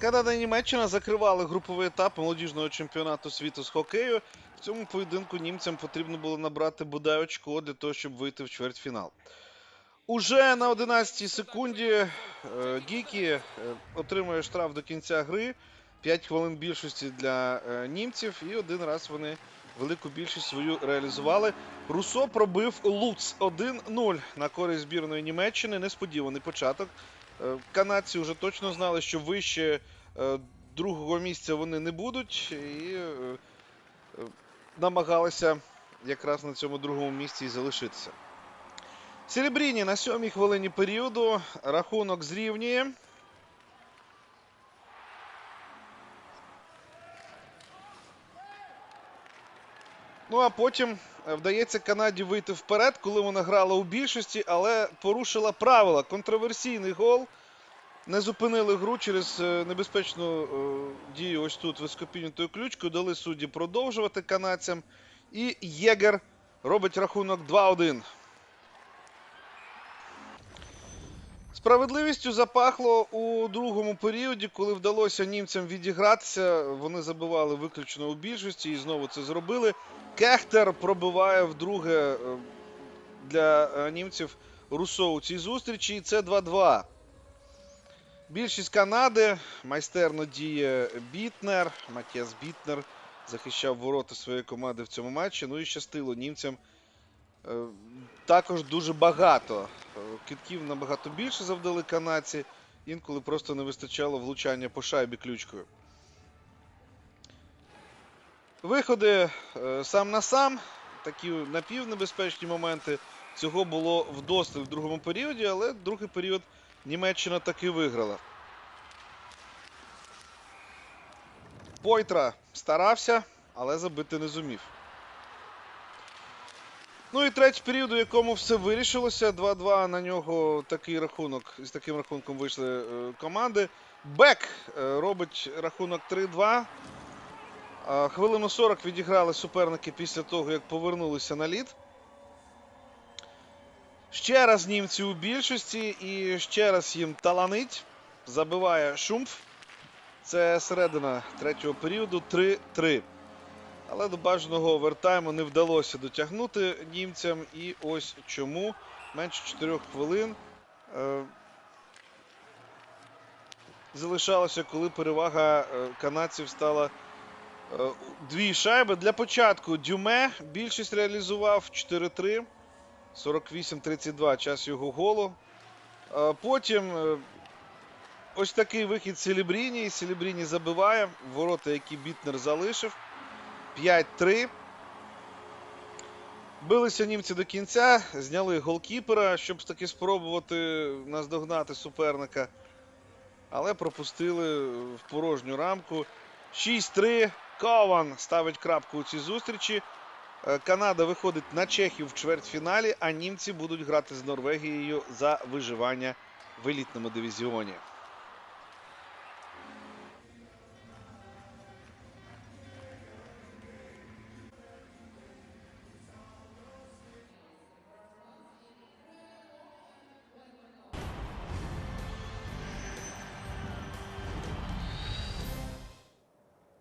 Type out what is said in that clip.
Канада і Німеччина закривали груповий етап молодіжного чемпіонату світу з хокею. В цьому поєдинку німцям потрібно було набрати бодай очко для того, щоб вийти в чвертьфінал. Уже на 11-й секунді е, Гікі е, отримує штраф до кінця гри. 5 хвилин більшості для е, німців, і один раз вони велику більшість свою реалізували. Русо пробив Луц 1-0 на користь збірної Німеччини. Несподіваний початок. Е, Канадці вже точно знали, що вище е, другого місця вони не будуть, і е, намагалися якраз на цьому другому місці і залишитися. Серебріні на сьомій хвилині періоду рахунок зрівнює. Ну а потім вдається Канаді вийти вперед, коли вона грала у більшості, але порушила правила. Контроверсійний гол. Не зупинили гру через е, небезпечну е, дію ось тут високопіднятою ключкою. Дали судді продовжувати канадцям. І Єгер робить рахунок 2-1. Справедливістю запахло у другому періоді, коли вдалося німцям відігратися. Вони забивали виключно у більшості і знову це зробили. Кехтер пробиває вдруге е, для е, німців Руссо у цій зустрічі. І це 2-2. Більшість Канади майстерно діє Бітнер. Матіас Бітнер захищав ворота своєї команди в цьому матчі. Ну і щастило німцям. Е, Також дуже багато. Китків набагато більше завдали канадці. Інколи просто не вистачало влучання по шайбі ключкою. Виходи е, сам на сам. Такі напівнебезпечні моменти. Цього було вдосталь в другому періоді, але другий період Німеччина таки виграла. Пойтра старався, але забити не зумів. Ну і третій період, у якому все вирішилося. 2-2 на нього такий рахунок. З таким рахунком вийшли е, команди. Бек е, робить рахунок 3-2. Хвилину 40 відіграли суперники після того, як повернулися на лід. Ще раз німці у більшості і ще раз їм таланить. Забиває Шумф. Це середина третього періоду 3-3. Але до бажаного овертайму не вдалося дотягнути німцям. І ось чому менше 4 хвилин е, залишалося, коли перевага е, канадців стала дві шайби. Для початку Дюме більшість реалізував 4-3. 48-32 час його голу. Потім е, ось такий вихід Селібріні. Селібріні забиває ворота, які Бітнер залишив. 5-3. Билися німці до кінця, зняли голкіпера, щоб таки спробувати наздогнати суперника. Але пропустили в порожню рамку. 6-3. Кован ставить крапку у цій зустрічі. Е, Канада виходить на Чехію в чвертьфіналі, а німці будуть грати з Норвегією за виживання в елітному дивізіоні.